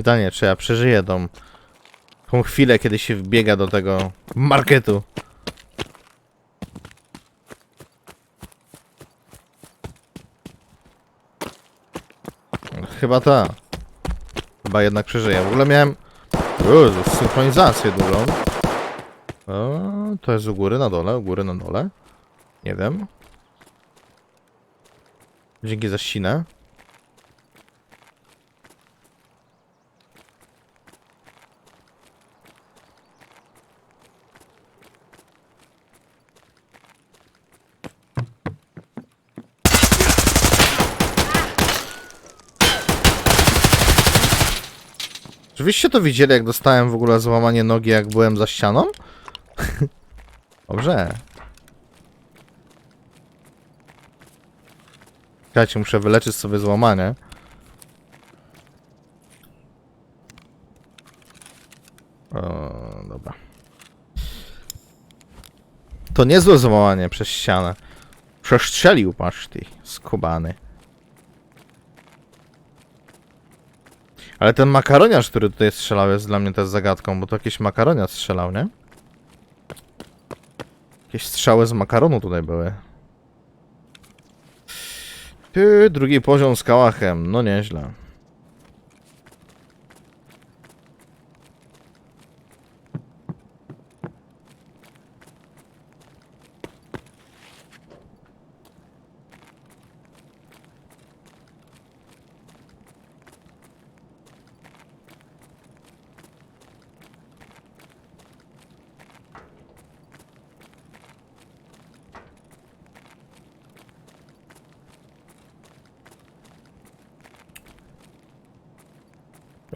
Pytanie, czy ja przeżyję tą, tą chwilę, kiedy się wbiega do tego marketu. Chyba ta. Chyba jednak przeżyję. W ogóle miałem synchronizację dużą. O, to jest u góry na dole, u góry na dole. Nie wiem. Dzięki za ścinę. Oczywiście to widzieli, jak dostałem w ogóle złamanie nogi, jak byłem za ścianą? Dobrze. Czekajcie, muszę wyleczyć sobie złamanie. O, dobra. To niezłe złamanie przez ścianę. Przestrzelił patrz ty, skubany. Ale ten makaroniarz, który tutaj strzelał, jest dla mnie też zagadką, bo to jakiś makaroniarz strzelał, nie? Jakieś strzały z makaronu tutaj były. Ty, drugi poziom z kałachem, no nieźle.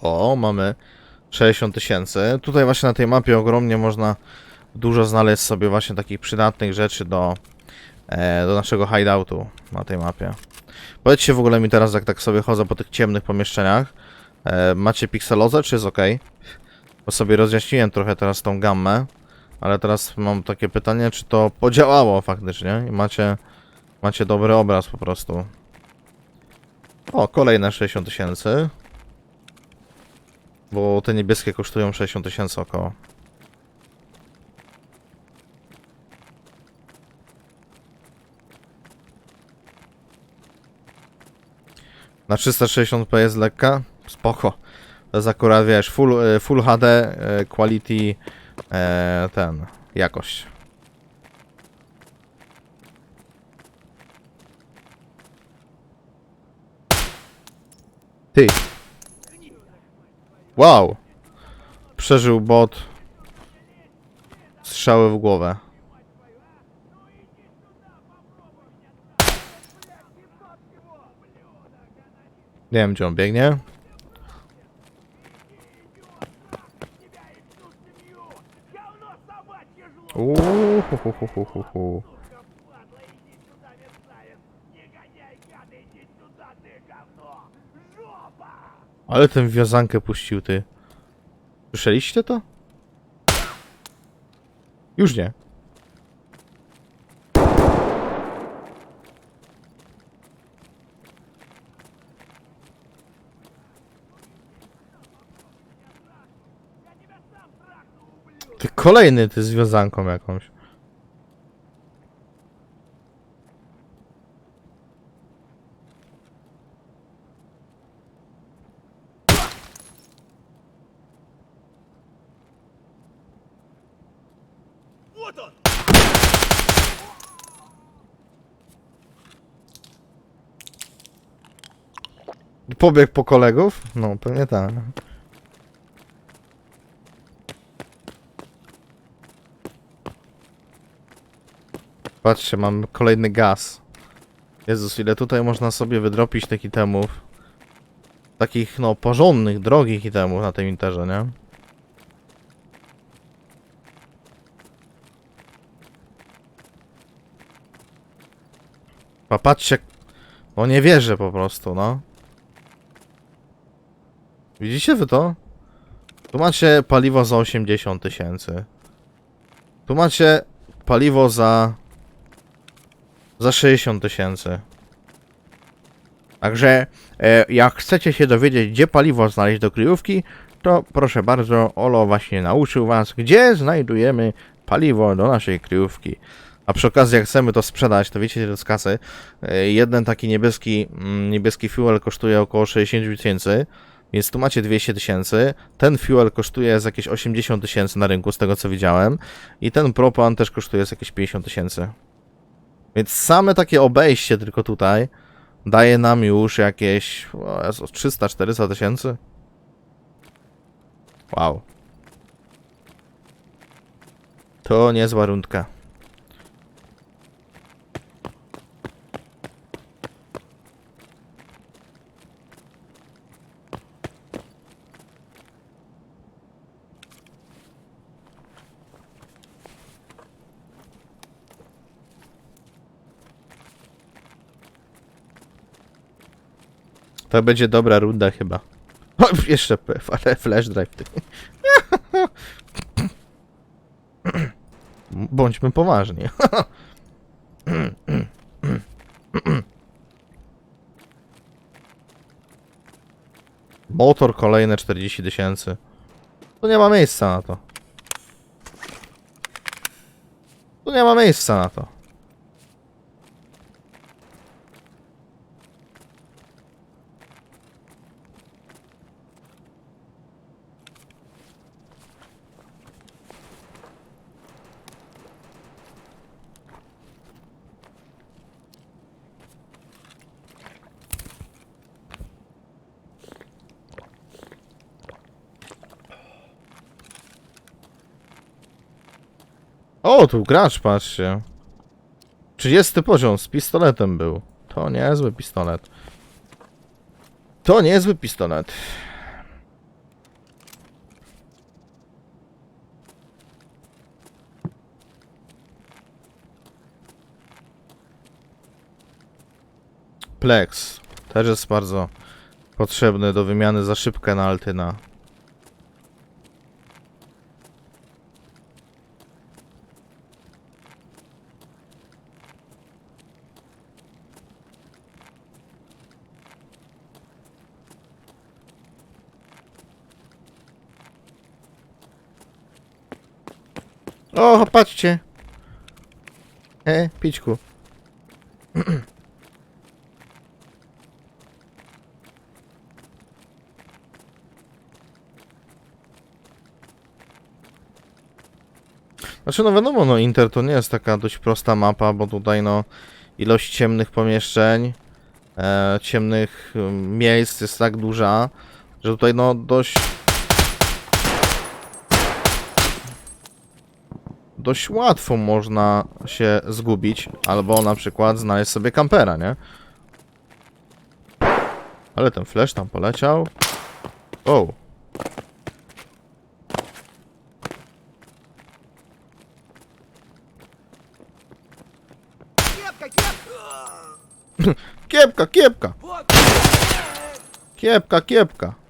O, mamy 60 tysięcy. Tutaj właśnie na tej mapie ogromnie można dużo znaleźć sobie właśnie takich przydatnych rzeczy do, e, do naszego hideoutu na tej mapie. Powiedzcie w ogóle mi teraz, jak tak sobie chodzę po tych ciemnych pomieszczeniach, e, macie pikselozę, czy jest ok? Bo sobie rozjaśniłem trochę teraz tą gammę, ale teraz mam takie pytanie, czy to podziałało faktycznie i macie, macie dobry obraz po prostu. O, kolejne 60 tysięcy. Bo te niebieskie kosztują 60 tysięcy około. Na 360p jest lekka? Spoko. To jest akurat, wiesz, full, e, full HD, e, quality, e, ten, jakość. Ty. Wow! Przeżył bot. Strzały w głowę. Nie wiem, gdzie on biegnie. Ale ten wiązankę puścił, ty. Słyszeliście to? Już nie. Ty kolejny ty z wiązanką jakąś. Pobiegł po kolegów? No, pewnie tak. Patrzcie, mam kolejny gaz. Jezus, ile tutaj można sobie wydropić tych itemów. Takich, no, porządnych, drogich itemów na tym interze, nie? Patrzcie, no nie wierzę po prostu, no. Widzicie wy to? Tu macie paliwo za 80 tysięcy. Tu macie paliwo za... za 60 tysięcy. Także e, jak chcecie się dowiedzieć, gdzie paliwo znaleźć do kryjówki, to proszę bardzo, Olo właśnie nauczył was, gdzie znajdujemy paliwo do naszej kryjówki. A przy okazji, jak chcemy to sprzedać, to wiecie, to z kasy. E, Jeden taki niebieski, mm, niebieski fuel kosztuje około 60 tysięcy, więc tu macie 200 tysięcy. Ten fuel kosztuje z jakieś 80 tysięcy na rynku, z tego co widziałem. I ten propan też kosztuje z jakieś 50 tysięcy. Więc same takie obejście tylko tutaj daje nam już jakieś o Jezu, 300-400 tysięcy. Wow. To niezła rundka. To będzie dobra runda chyba. O, jeszcze ale flash drive. Ty. Bądźmy poważni. Motor kolejne 40 tysięcy. Tu nie ma miejsca na to. Tu nie ma miejsca na to. O, tu gracz, patrzcie. 30 poziom z pistoletem był. To niezły pistolet. To niezły pistolet. Plex. Też jest bardzo potrzebny do wymiany za szybkę na Altyna. O, patrzcie. E, pićku. Znaczy, no wiadomo, no Inter to nie jest taka dość prosta mapa, bo tutaj no ilość ciemnych pomieszczeń, e, ciemnych mm, miejsc jest tak duża, że tutaj no dość dość łatwo można się zgubić, albo na przykład znaleźć sobie kampera, nie? Ale ten flash tam poleciał. Wow. Kiepka, kiepka! Kiepka, kiepka!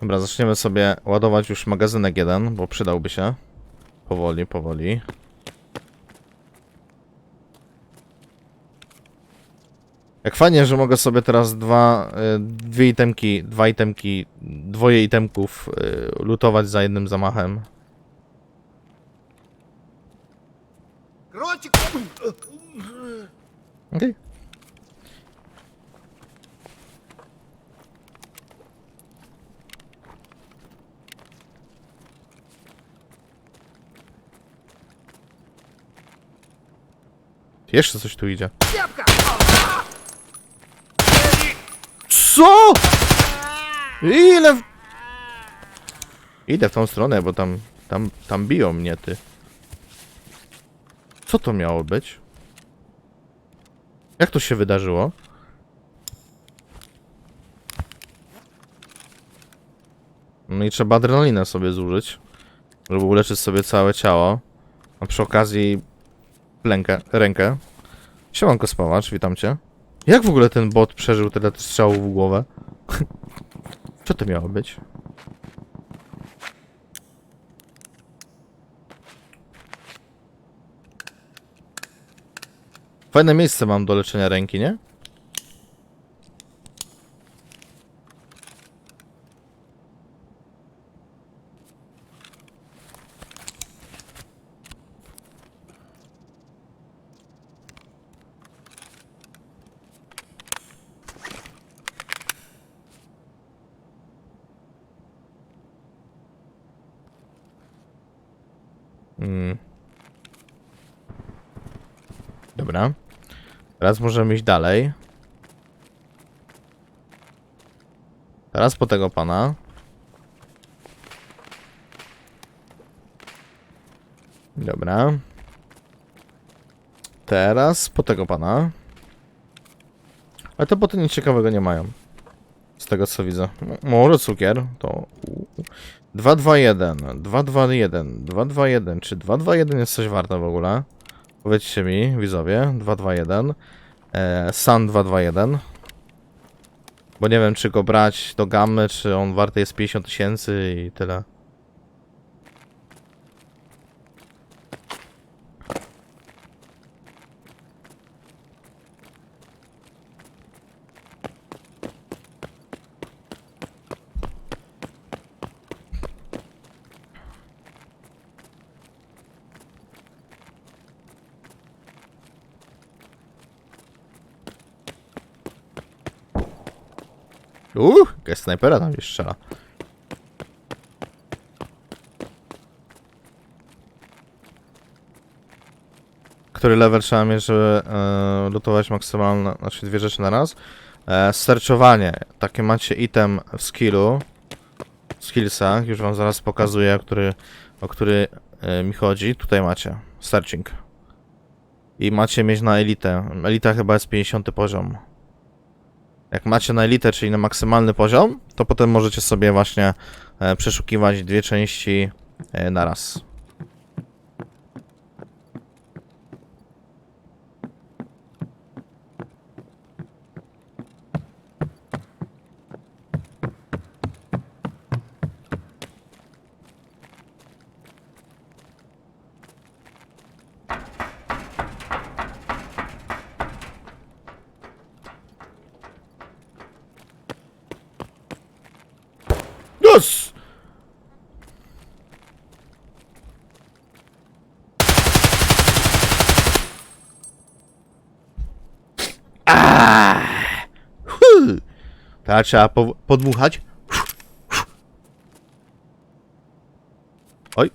Dobra, zaczniemy sobie ładować już magazynek jeden, bo przydałby się. Powoli, powoli. Jak fajnie, że mogę sobie teraz dwa, y, dwie itemki, dwa itemki, dwoje itemków y, lutować za jednym zamachem. Okej. Okay. Jeszcze coś tu idzie. Co? Ile... W... Idę w tą stronę, bo tam, tam, tam biją mnie, ty. Co to miało być? Jak to się wydarzyło? No i trzeba adrenalinę sobie zużyć, żeby uleczyć sobie całe ciało. A przy okazji rękę. rękę. Siemanko spałacz, witam cię. Jak w ogóle ten bot przeżył tyle strzałów w głowę? Co to miało być? Fajne miejsce mam do leczenia ręki, nie? Dobra. Teraz możemy iść dalej. Teraz po tego pana. Dobra. Teraz po tego pana. Ale te boty nic ciekawego nie mają. Z tego co widzę. Może cukier, to... 221, 221, 221. Czy 221 jest coś warte w ogóle? Powiedzcie mi, widzowie, 221. E, Sun 221. Bo nie wiem, czy go brać do gamy, czy on warty jest 50 tysięcy i tyle. Uuu, jakaś snajpera tam gdzieś strzela. Który level trzeba mieć, żeby e, lutować maksymalne, znaczy dwie rzeczy na raz? E, searchowanie. Takie macie item w skillu. W skillsach, już wam zaraz pokazuję, który, o który e, mi chodzi. Tutaj macie. Searching. I macie mieć na elitę. Elita chyba jest 50 poziom. Jak macie na elitę, czyli na maksymalny poziom, to potem możecie sobie właśnie e, przeszukiwać dwie części e, na raz. Teraz trzeba po, podmuchać. Oj.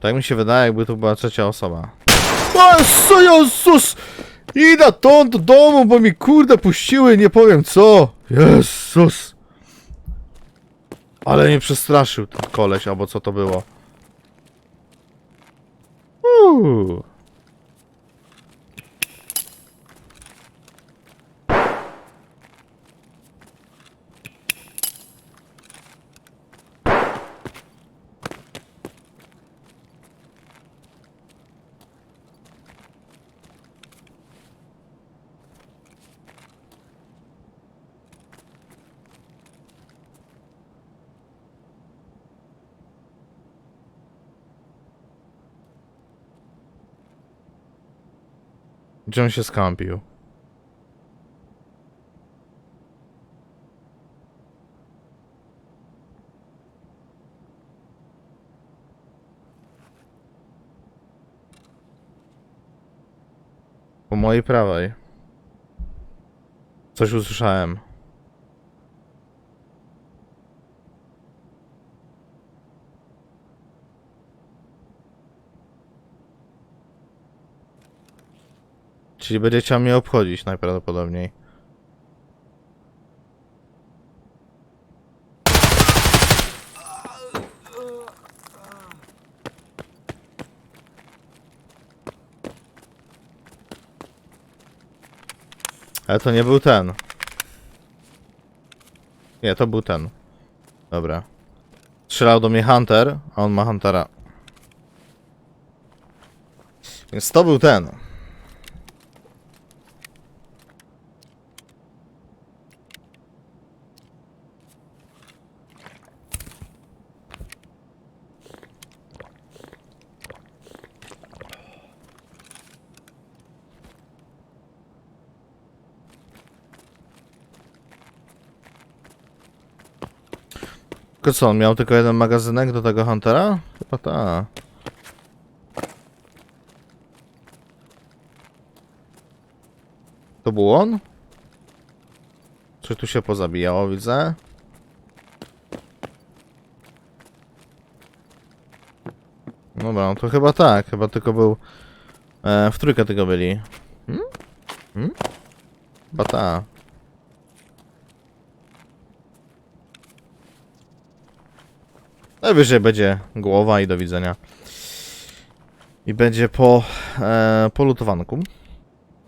Tak mi się wydaje, jakby to była trzecia osoba. O, Jezus! Idę to do domu, bo mi kurde puściły, nie powiem co. Jezus! Ale mnie przestraszył ten koleś, albo co to było. Uuu. Gdzie on się skampił? Po mojej prawej. Coś usłyszałem. Czyli będzie chciał mnie obchodzić najprawdopodobniej. Ale to nie był ten. Nie, to był ten. Dobra. Strzelał do mnie Hunter, a on ma Huntera. Więc to był ten. Tylko co, on miał tylko jeden magazynek do tego Huntera? Chyba ta. To był on? Coś tu się pozabijało, widzę. Dobra, no to chyba tak, chyba tylko był... E, w trójkę tylko byli. Hmm? Hmm? Chyba ta. Najwyżej będzie głowa i do widzenia. I będzie po, e, po lutowanku.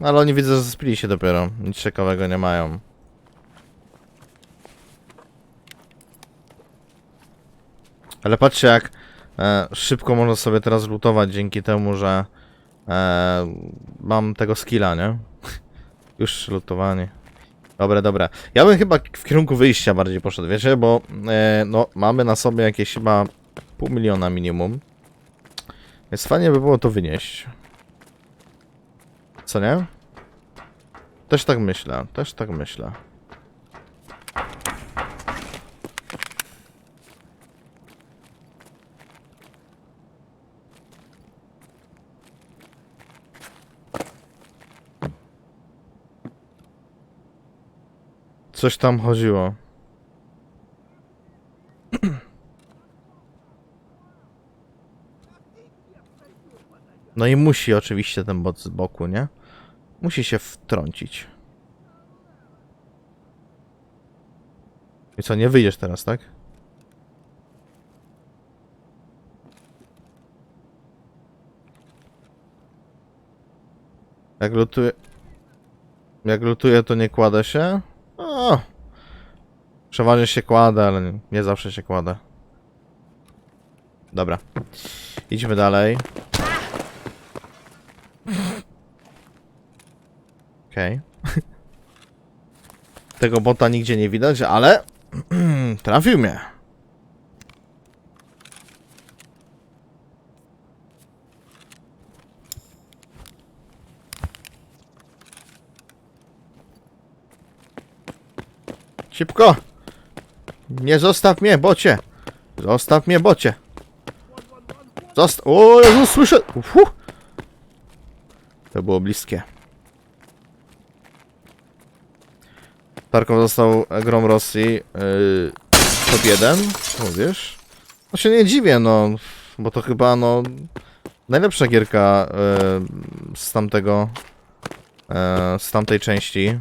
Ale oni widzę, że spili się dopiero. Nic ciekawego nie mają. Ale patrzcie jak e, szybko można sobie teraz lutować dzięki temu, że e, mam tego skilla, nie? Już lutowanie. Dobra, dobra. Ja bym chyba w kierunku wyjścia bardziej poszedł, wiecie, bo e, no, mamy na sobie jakieś chyba pół miliona minimum. Więc fajnie by było to wynieść. Co nie? Też tak myślę, też tak myślę. Coś tam chodziło. No i musi oczywiście ten bot z boku, nie? Musi się wtrącić. I co, nie wyjdziesz teraz, tak? Jak lutuje... Jak lutuje, to nie kładę się? Przeważnie się kładę, ale nie, zawsze się kładę. Dobra. Idźmy dalej. Okej. Tego bota nigdzie nie widać, ale trafił mnie. Szybko! Nie zostaw mnie, bocie! Zostaw mnie, bocie! Zosta... O, Jezus, słyszę! Ufu. To było bliskie. Tarkow został grom Rosji. Yy, top 1, mówisz? No się nie dziwię, no. Bo to chyba, no... Najlepsza gierka yy, z tamtego... Yy, z tamtej części.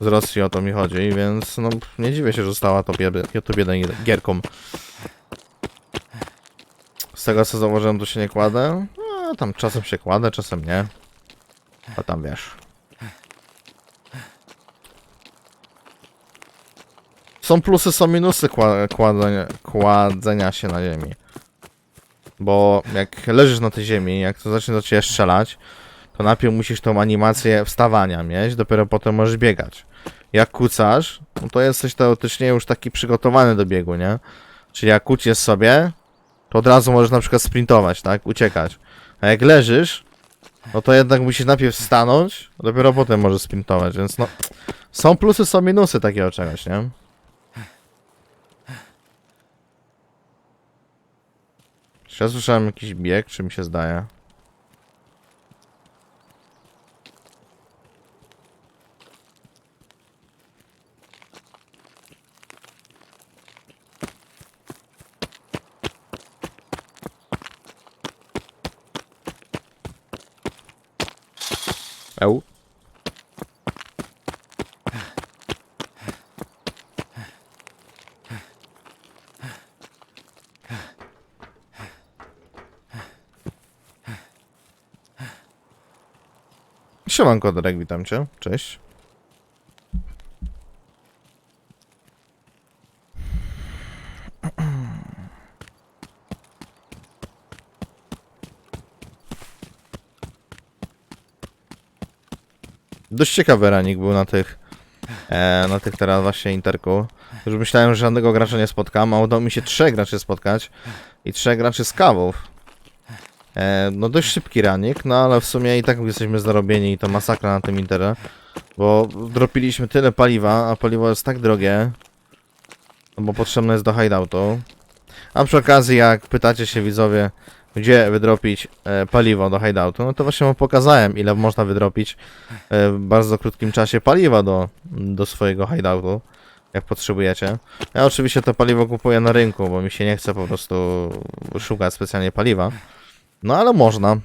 Z Rosji o to mi chodzi, więc no nie dziwię się, że została top 1, top 1 gierką. Z tego co zauważyłem, to się nie kładę. No, tam czasem się kładę, czasem nie. A tam wiesz. Są plusy, są minusy kła kładzenia, kładzenia się na ziemi. Bo jak leżysz na tej ziemi, jak to zacznie do ciebie strzelać, to najpierw musisz tą animację wstawania mieć, dopiero potem możesz biegać. Jak kucasz, no to jesteś teoretycznie już taki przygotowany do biegu, nie? Czyli jak kuciesz sobie, to od razu możesz na przykład sprintować, tak? Uciekać. A jak leżysz, no to jednak musisz najpierw stanąć, dopiero potem możesz sprintować, więc no... Są plusy, są minusy takiego czegoś, nie? Czy ja słyszałem jakiś bieg, czy mi się zdaje? Eł. Siemanko, Derek, witam cię. Cześć. Dość ciekawy ranik był na tych, e, na tych teraz właśnie interku. Już myślałem, że żadnego gracza nie spotkam, a udało mi się trzech graczy spotkać i trzech graczy z kawów. E, no dość szybki ranik, no ale w sumie i tak jesteśmy zarobieni i to masakra na tym interze, bo dropiliśmy tyle paliwa, a paliwo jest tak drogie, no bo potrzebne jest do hideoutu. A przy okazji, jak pytacie się widzowie, gdzie wydropić e, paliwo do hideoutu, no to właśnie wam pokazałem, ile można wydropić e, w bardzo krótkim czasie paliwa do, do swojego hideoutu, jak potrzebujecie. Ja oczywiście to paliwo kupuję na rynku, bo mi się nie chce po prostu szukać specjalnie paliwa. No ale można.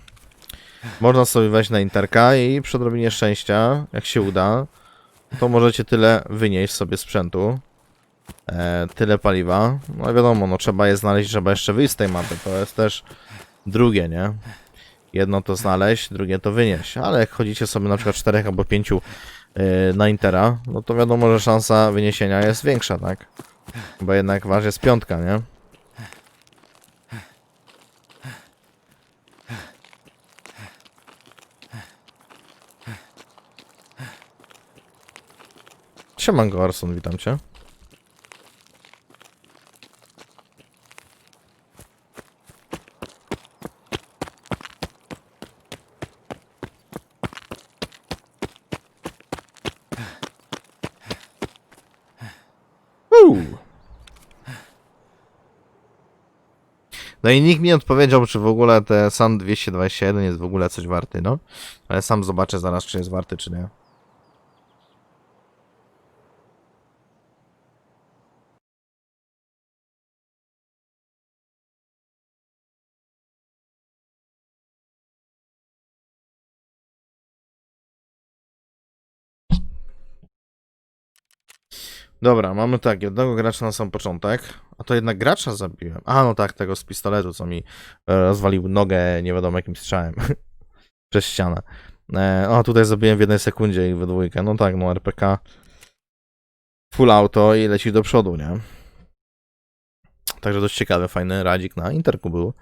Można sobie wejść na interka i przy odrobinie szczęścia, jak się uda, to możecie tyle wynieść sobie sprzętu. E, tyle paliwa. No wiadomo, no trzeba je znaleźć, trzeba jeszcze wyjść z tej mapy. To jest też drugie, nie? Jedno to znaleźć, drugie to wynieść. Ale jak chodzicie sobie na przykład czterech albo pięciu e, na Intera, no to wiadomo, że szansa wyniesienia jest większa, tak? Bo jednak waż jest piątka, nie? Siemanko Arson, witam cię. Uuu. No i nikt mi nie odpowiedział, czy w ogóle te SAN 221 jest w ogóle coś warty, no. Ale sam zobaczę zaraz, czy jest warty, czy nie. Dobra, mamy tak, jednego gracza na sam początek, a to jednak gracza zabiłem. A, no tak, tego z pistoletu, co mi e, rozwalił nogę nie wiadomo jakim strzałem przez ścianę. E, o, tutaj zabiłem w jednej sekundzie ich we dwójkę. No tak, no RPK full auto i leci do przodu, nie? Także dość ciekawy, fajny radzik na Interku był.